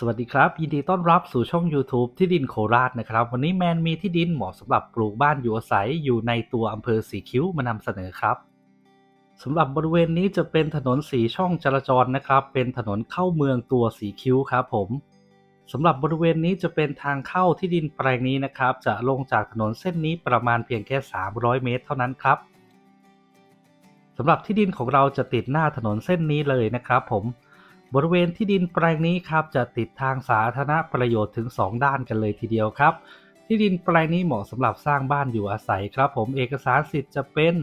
สวัสดีครับ ยินดีต้อนรับสู่ช่อง YouTube ที่ดินโคราชนะครับ วันนี้แมนมีที่ดินเหมาะสำหรับปลูกบ้านอยู่อาศัยอยู่ในตัวอำเภอสีคิ้วมานำเสนอครับสำหรับบริเวณนี้จะเป็นถนนสีช่องจราจรนะครับ เป็นถนนเข้าเมืองตัวสีคิ้วครับผมสำหรับบริเวณนี้จะเป็นทางเข้าที่ดินแปลงนี้นะครับ จะลงจากถนนเส้นนี้ประมาณเพียงแค่ 300 เมตร เท่านั้นครับสำหรับที่ดินของเราจะติดหน้าถนนเส้นนี้เลยนะครับ ผม บริเวณที่ดินแปลงนี้ครับจะติดทางสาธารณประโยชน์ถึง 2 ด้านกันเลยทีเดียวครับ ที่ดินแปลงนี้เหมาะสำหรับสร้างบ้านอยู่อาศัยครับ ผมเอกสารสิทธิ์จะเป็น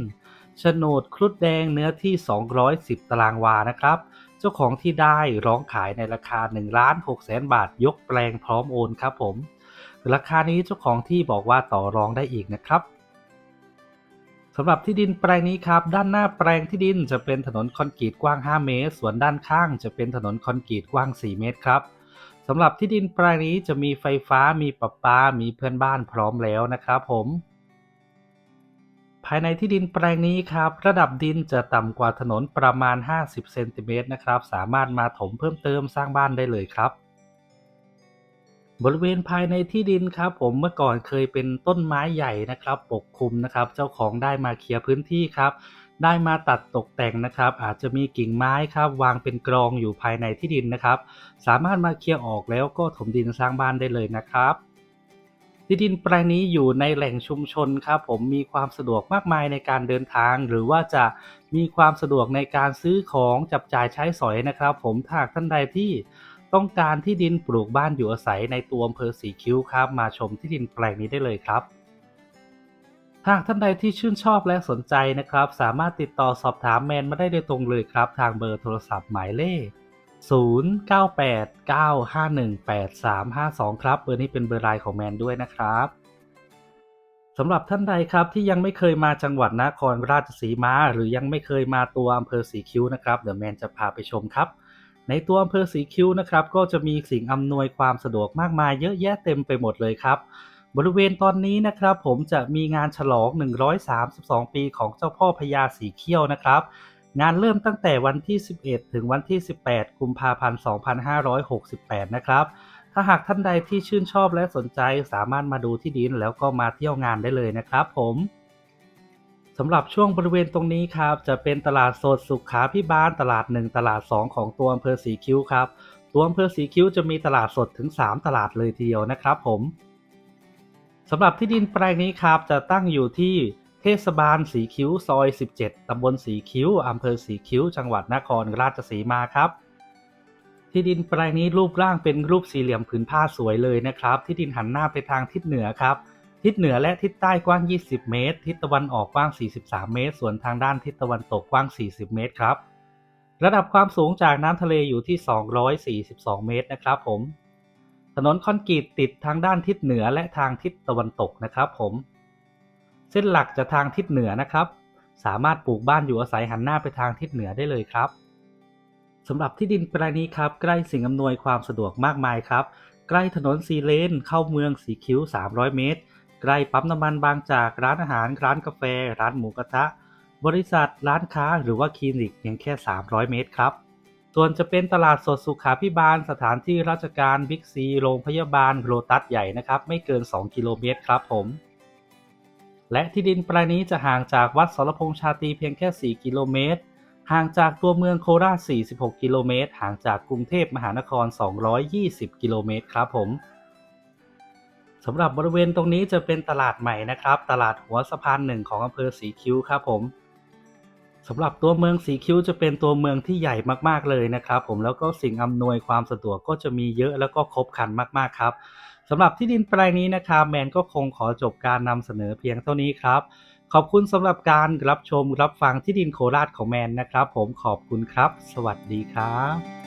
โฉนดครุฑแดงเนื้อที่ 210 ตารางวานะครับ เจ้าของที่ได้ร้องขายในราคา1ล้าน6แสนบาท ยกแปลงพร้อมโอนครับผม ราคานี้เจ้าของที่บอกว่าต่อรองได้อีกนะครับ สำหรับที่ดินแปลงนี้ครับ ด้านหน้าแปลงที่ดินจะเป็นถนนคอนกรีตกว้าง 5 เมตร ส่วนด้านข้างจะเป็นถนนคอนกรีตกว้าง 4 เมตรครับสำหรับที่ดินแปลงนี้จะมีไฟฟ้ามีประปา มีเพื่อนบ้านพร้อมแล้วนะครับผม ภายในที่ดินแปลงนี้ครับ ระดับดินจะต่ำกว่าถนนประมาณ 50 เซนติเมตรนะครับ สามารถมาถมเพิ่มเติมสร้างบ้านได้เลยครับ บริเวณภายในที่ดินครับ ผมเมื่อก่อนเคยเป็นต้นไม้ใหญ่นะครับ ปกคลุมนะครับ เจ้าของได้มาเคลียร์พื้นที่ครับ ได้มาตัดตกแต่งนะครับ อาจจะมีกิ่งไม้ครับ วางเป็นกรองอยู่ภายในที่ดินนะครับ สามารถมาเคลียร์ออกแล้วก็ถมดินสร้างบ้านได้เลยนะครับที่ดินแปลงนี้อยู่ในแหล่งชุมชนครับ ผมมีความสะดวกมากมายในการเดินทาง หรือว่าจะมีความสะดวกในการซื้อของจับจ่ายใช้สอยนะครับ ผมถ้าหากท่านใดที่ ต้องการที่ดินปลูกบ้านอยู่อาศัยในตัวอำเภอสีคิ้วครับ มาชมที่ดินแปลงนี้ได้เลยครับ หากท่านใดที่ชื่นชอบและสนใจนะครับ สามารถติดต่อสอบถามแมนมาได้โดยตรงเลยครับ ทางเบอร์โทรศัพท์หมายเลข 0989518352 ครับ เบอร์นี้เป็นเบอร์ไลน์ของแมนด้วยนะครับสำหรับท่านใดครับที่ยังไม่เคยมาจังหวัดนครราชสีมา หรือยังไม่เคยมาตัวอำเภอสีคิ้วนะครับเดี๋ยวแมนจะพาไปชมครับ ในตัวอำเภอสีคิ้วนะครับก็จะมีสิ่งอำนวยความสะดวกมากมายเยอะแยะเต็มไปหมดเลยครับ บริเวณตอนนี้นะครับผมจะมีงานฉลอง 132 ปีของเจ้าพ่อพญาสีเขี้ยวนะครับ งานเริ่มตั้งแต่วันที่ 11 ถึงวันที่ 18 กุมภาพันธ์ 2568 นะครับถ้าหากท่านใดที่ชื่นชอบและสนใจสามารถมาดูที่ดินแล้วก็มาเที่ยวงานได้เลยนะครับผม สำหรับช่วงบริเวณตรงนี้ครับ จะเป็นตลาดสดสุขาพิบาลตลาด 1 ตลาด 2 ของตัวอำเภอสีคิ้วครับ ตัวอำเภอสีคิ้วจะมีตลาดสดถึง 3 ตลาดเลยทีเดียวนะครับผมสำหรับที่ดินแปลงนี้ครับ จะตั้งอยู่ที่เทศบาลสีคิ้วซอย 17 ตำบลสีคิ้วอำเภอสีคิ้ว จังหวัดนครราชสีมาครับ ที่ดินแปลงนี้รูปร่างเป็นรูปสี่เหลี่ยมผืนผ้าสวยเลยนะครับ ที่ดินหันหน้าไปทางทิศเหนือครับ ทิศเหนือและทิศใต้กว้าง 20 เมตร ทิศตะวันออกกว้าง 43 เมตร ส่วนทางด้านทิศตะวันตกกว้าง 40 เมตรครับ ระดับความสูงจากน้ำทะเลอยู่ที่ 242 เมตรนะครับผม ถนนคอนกรีตติดทางด้านทิศเหนือและทางทิศตะวันตกนะครับผม เส้นหลักจะทางทิศเหนือนะครับ สามารถปลูกบ้านอยู่อาศัยหันหน้าไปทางทิศเหนือได้เลยครับสำหรับที่ดินแปลงนี้ครับ ใกล้สิ่งอำนวยความสะดวกมากมายครับ ใกล้ถนนสีเลน เข้าเมืองสีคิ้ว 300 เมตร ใกล้ปั๊มน้ำมันบางจากร้านอาหาร ร้านกาแฟ ร้านหมูกระทะ บริษัท ร้านค้า หรือว่าคลินิกเพียงแค่ 300 เมตรครับ ส่วนจะเป็นตลาดสดสุขาพิบาล สถานที่ราชการบิ๊กซี โรงพยาบาลโรตัสใหญ่นะครับ ไม่เกิน 2 กิโลเมตรครับผม และที่ดินแปลงนี้จะห่างจากวัดสรพงษ์ชาตรีเพียงแค่ 4 กิโลเมตร ห่างจากตัวเมืองโคราช 46 กิโลเมตร ห่างจากกรุงเทพมหานคร 220 กิโลเมตรครับผม สำหรับบริเวณตรงนี้จะเป็นตลาดใหม่นะครับ ตลาดหัวสะพานหนึ่งของอำเภอสีคิ้วครับผมสำหรับตัวเมืองสีคิ้วจะเป็นตัวเมืองที่ใหญ่มากๆเลยนะครับ ผมแล้วก็สิ่งอำนวยความสะดวกก็จะมีเยอะแล้วก็ครบครันมากๆครับสำหรับที่ดินแปลงนี้นะครับแมนก็คงขอจบการนำเสนอเพียงเท่านี้ครับ ขอบคุณสำหรับการรับชมรับฟังที่ดินโคราชของแมนนะครับ ผมขอบคุณครับ สวัสดีครับ